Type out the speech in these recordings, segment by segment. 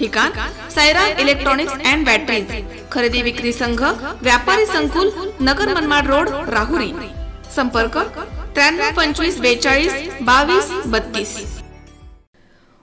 ठिकाण Saira electronics and batteries खरेदी विक्री संघ व्यापारी संकुल नगर मनमाड रोड राहुरी. संपर्क त्र्याण्णव पंचवीस बेचाळीस बावीस बत्तीस.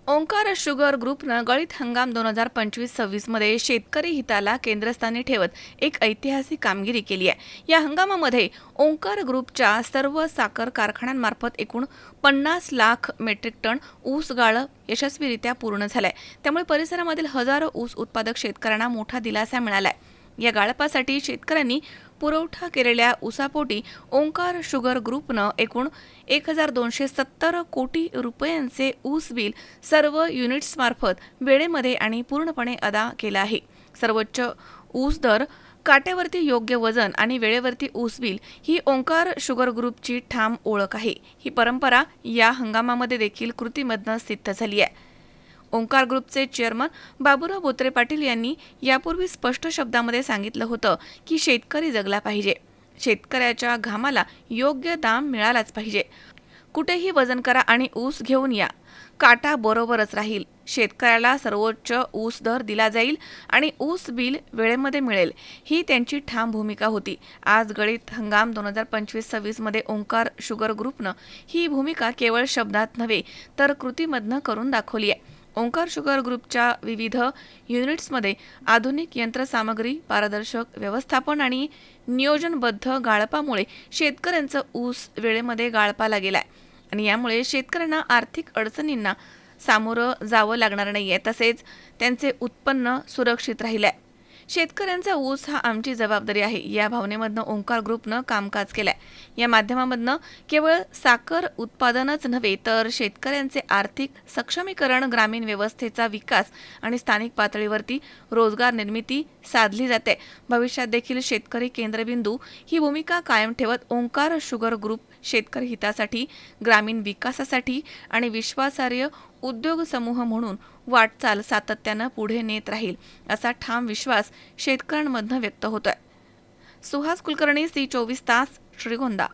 ओंकार शुगर ग्रुपनं गळीत हंगाम दोन हजार पंचवीस सव्वीसमध्ये शेतकरी हिताला केंद्रस्थानी ठेवत एक ऐतिहासिक कामगिरी केली आहे. या हंगामामध्ये ओंकार ग्रुपच्या सर्व साखर कारखान्यांमार्फत एकूण पन्नास लाख मेट्रिक टन ऊस गाळं यशस्वीरित्या पूर्ण झालंय. त्यामुळे परिसरामधील हजारो ऊस उत्पादक शेतकऱ्यांना मोठा दिलासा मिळाला आहे या गाळपासाठी शेतकऱ्यांनी पुरवठा केलेल्या ऊसापोटी ओंकार शुगर ग्रुपनं एकूण एक हजार दोनशे सत्तर कोटी रुपयांचे ऊस बिल सर्व युनिट्समार्फत वेळेमध्ये आणि पूर्णपणे अदा केलं आहे. सर्वोच्च ऊस दर काट्यावरती योग्य वजन आणि वेळेवरती ऊस बिल ही ओंकार शुगर ग्रुपची ठाम ओळख आहे. ही परंपरा या हंगामामध्ये देखील कृतीमधनं सिद्ध झाली आहे. ओंकार ग्रुपचे चेअरमन बाबुराव बोत्रे पाटील यांनी यापूर्वी स्पष्ट शब्दामध्ये सांगितलं होतं की शेतकरी जगला पाहिजे. शेतकऱ्याच्या घामाला योग्य दाम मिळालाच पाहिजे. कुठेही वजन करा आणि ऊस घेऊन या. काटा बरोबरच राहील. शेतकऱ्याला सर्वोच्च ऊस दर दिला जाईल आणि ऊस बिल वेळेमध्ये मिळेल. ही त्यांची ठाम भूमिका होती. आज गळीत हंगाम दोन हजार पंचवीस सव्वीसमध्ये ओंकार शुगर ग्रुपनं ही भूमिका केवळ शब्दात नव्हे तर कृतीमधनं करून दाखवली आहे ओंकार शुगर ग्रुपच्या विविध युनिट्समध्ये आधुनिक यंत्रसामग्री पारदर्शक व्यवस्थापन आणि नियोजनबद्ध गाळपामुळे शेतकऱ्यांचं ऊस वेळेमध्ये गाळपाला गेलाय आणि यामुळे शेतकऱ्यांना आर्थिक अडचणींना सामोरं जावं लागणार नाही आहे तसेच त्यांचे उत्पन्न सुरक्षित राहिलंय. शेतकऱ्यांचा ऊस हा आमची जबाबदारी आहे. या भावनेमधनं ओंकार ग्रुपनं कामकाज केलंय. या माध्यमामधनं केवळ साखर उत्पादनच नव्हे तर शेतकऱ्यांचे आर्थिक सक्षमीकरण ग्रामीण व्यवस्थेचा विकास आणि स्थानिक पातळीवरती रोजगार निर्मिती साधली जाते. भविष्यात देखील शेतकरी केंद्रबिंदू ही भूमिका कायम ठेवत ओंकार शुगर ग्रुप शेतकरी हितासाठी ग्रामीण विकासासाठी आणि विश्वासार्ह उद्योग समूह म्हणून वाटचाल सातत्यानं पुढे नेत राहील असा ठाम विश्वास शेतकऱ्यांमधनं व्यक्त होतोय. सुहास कुलकर्णी सी चोवीस तास श्रीगोंदा.